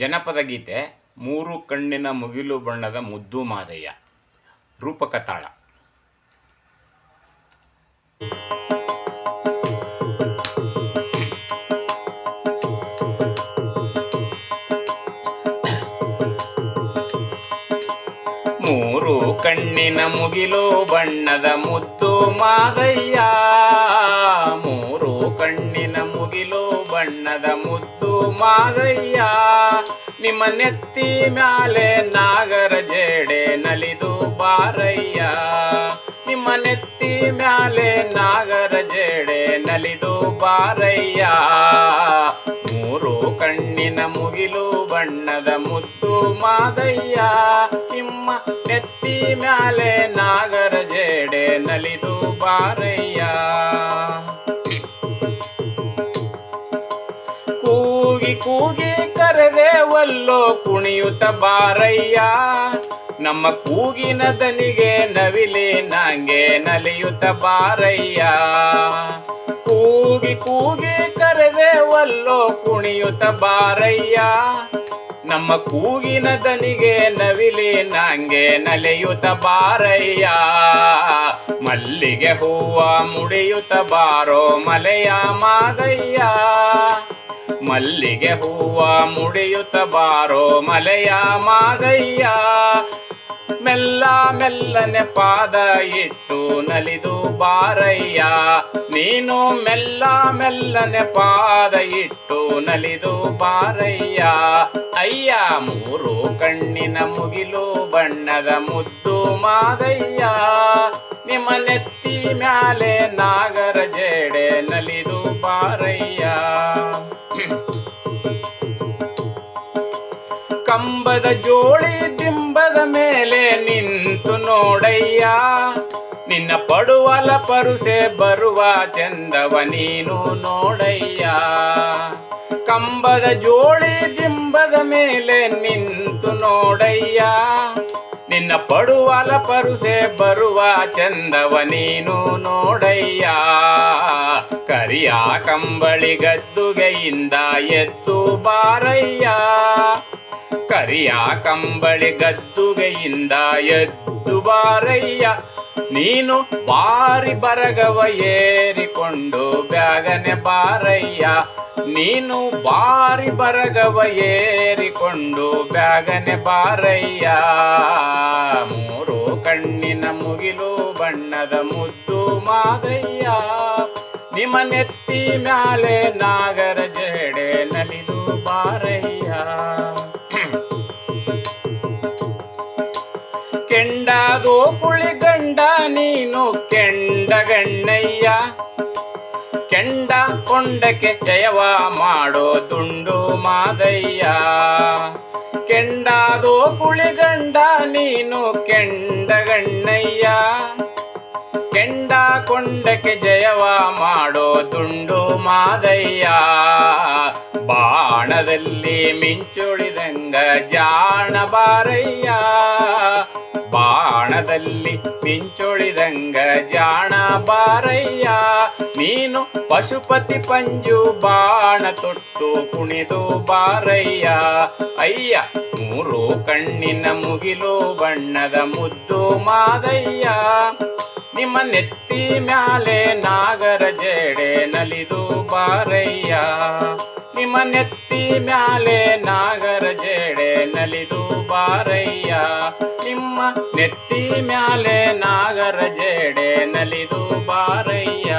ಜನಪದ ಗೀತೆ, ಮೂರು ಕಣ್ಣಿನ ಮುಗಿಲು ಬಣ್ಣದ ಮುದ್ದು ಮಾದಯ್ಯ, ರೂಪಕ ತಾಳ. ಮೂರು ಕಣ್ಣಿನ ಮುಗಿಲು ಬಣ್ಣದ ಮುದ್ದು ಮಾದಯ್ಯ, ಮೂರು ಕಣ್ಣಿನ ಮುಗಿಲು ಬಣ್ಣದ ಮುದ್ದು ಮಾದಯ್ಯ. ನಿಮ್ಮ ನೆತ್ತಿ ಮ್ಯಾಲೆ ನಾಗರ ಜೇಡೆ ನಲಿದು ಬಾರಯ್ಯ. ನಿಮ್ಮ ನೆತ್ತಿ ಮ್ಯಾಲೆ ನಾಗರ ಜೇಡೆ ನಲಿದು ಬಾರಯ್ಯ. ಮೂರು ಕಣ್ಣಿನ ಮುಗಿಲು ಬಣ್ಣದ ಮುತ್ತು ಮಾದಯ್ಯ. ನಿಮ್ಮ ನೆತ್ತಿ ಮ್ಯಾಲೆ ನಾಗರ ಜೇಡೆ ನಲಿದು ಬಾರಯ್ಯ. ಕೂಗಿ ಕೂಗಿ ಕರೆದೆ ಕುಣಿಯುತ ಬಾರಯ್ಯ. ನಮ್ಮ ಕೂಗಿನ ದನಿಗೆ ನವಿಲೆ ನಂಗೆ ನಲಿಯುತ್ತ ಬಾರಯ್ಯ. ಕೂಗಿ ಕೂಗಿ ಕರೆದೆ ಒಲ್ಲೋ ಕುಣಿಯುತ್ತ ಬಾರಯ್ಯ. ನಮ್ಮ ಕೂಗಿನ ದನಿಗೆ ನವಿಲೆ ನಂಗೆ ನಲಿಯುತ್ತ ಬಾರಯ್ಯ. ಮಲ್ಲಿಗೆ ಹೂವ ಮುಡಿಯುತ್ತ ಬಾರೋ ಮಲೆಯ ಮಾದಯ್ಯ. ಮಲ್ಲಿಗೆ ಹೂವ ಮುಡಿಯುತ್ತ ಬಾರೋ ಮಲೆಯ ಮಾದಯ್ಯ. ಮೆಲ್ಲ ಮೆಲ್ಲನೆ ಪಾದ ಇಟ್ಟು ನಲಿದು ಬಾರಯ್ಯ. ನೀನು ಮೆಲ್ಲ ಮೆಲ್ಲನೆ ಪಾದ ಇಟ್ಟು ನಲಿದು ಬಾರಯ್ಯ. ಅಯ್ಯ, ಮೂರು ಕಣ್ಣಿನ ಮುಗಿಲು ಬಣ್ಣದ ಮುದ್ದು ಮಾದಯ್ಯ. ನಿಮ್ಮ ನೆತ್ತಿ ಮ್ಯಾಲೆ ನಾಗರ ಜೇಡೆ ನಲಿದು ಬಾರಯ್ಯ. ಕಂಬದ ಜೋಳಿ ದಿಂಬದ ಮೇಲೆ ನಿಂತು ನೋಡಯ್ಯ. ನಿನ್ನ ಪಡುವಲ ಪರುಸೆ ಬರುವ ಚಂದವ ನೀನು ನೋಡಯ್ಯ. ಕಂಬದ ಜೋಳಿ ದಿಂಬದ ಮೇಲೆ ನಿಂತು ನೋಡಯ್ಯ. ನಿನ್ನ ಪಡುವಲ ಪರುಸೆ ಬರುವ ಚಂದವ ನೀನು ನೋಡಯ್ಯ. ಕರಿಯ ಕಂಬಳಿ ಗದ್ದುಗೆಯಿಂದ ಎದ್ದು ಬಾರಯ್ಯ. ಕರಿಯ ಕಂಬಳಿ ಗದ್ದುಗೆಯಿಂದ ಎದ್ದು ಬಾರಯ್ಯ. ನೀನು ಬಾರಿ ಬರಗವ ಏರಿಕೊಂಡು ಬ್ಯಾಗನೆ ಬಾರಯ್ಯ. ನೀನು ಬಾರಿ ಬರಗವ ಏರಿಕೊಂಡು ಬ್ಯಾಗನೆ ಬಾರಯ್ಯ. ಮೂರು ಕಣ್ಣಿನ ಮುಗಿಲು ಬಣ್ಣದ ಮುದ್ದು ಮಾದಯ್ಯ. ನಿಮ್ಮ ನೆತ್ತಿ ಮ್ಯಾಲೆ ನಾಗರ ಜಡೆ ನಲಿದು ಬಾರಯ್ಯ. ಕೆಂಡಾದೋ ಕುಳಿಗಂಡ ನೀನು ಕೆಂಡಗಣ್ಣಯ್ಯ ಕೆಂಡ ಕೊಂಡಕ್ಕೆ ಜಯವ ಮಾಡೋ ದುಂಡು ಮಾದಯ್ಯ. ಕೆಂಡಾದೋ ಕುಳಿಗಂಡ ನೀನು ಕೆಂಡಗಣ್ಣಯ್ಯ ಕೆಂಡ ಕೊಂಡಕ್ಕೆ ಜಯವ ಮಾಡೋ ದುಂಡು ಮಾದಯ್ಯ. ಬಾಣದಲ್ಲಿ ಮಿಂಚುಳಿದಂಗ ಜಾಣ ಬಾರಯ್ಯ. ಬಾಣದಲ್ಲಿ ಮಿಂಚುಳಿದಂಗ ಜಾಣ ಬಾರಯ್ಯ. ನೀನು ಪಶುಪತಿ ಪಂಜು ಬಾಣ ತೊಟ್ಟು ಕುಣಿದು ಬಾರಯ್ಯ. ಅಯ್ಯ, ಮೂರು ಕಣ್ಣಿನ ಮುಗಿಲು ಬಣ್ಣದ ಮುದ್ದು ಮಾದಯ್ಯ. ನಿಮ್ಮ ನೆತ್ತಿ ಮ್ಯಾಲೆ ನಾಗರ ಜಡೆ ನಲಿದು ಬಾರಯ್ಯ. ನಿಮ್ಮ ನೆತ್ತಿ ಮ್ಯಾಲೆ ನಾಗರ ಜೇಡೆ ನಲಿದು ಬಾರಯ್ಯ. ನಿಮ್ಮ ನೆತ್ತಿ ಮ್ಯಾಲೆ ನಾಗರ ಜೇಡೆ ನಲಿದು ಬಾರಯ್ಯ.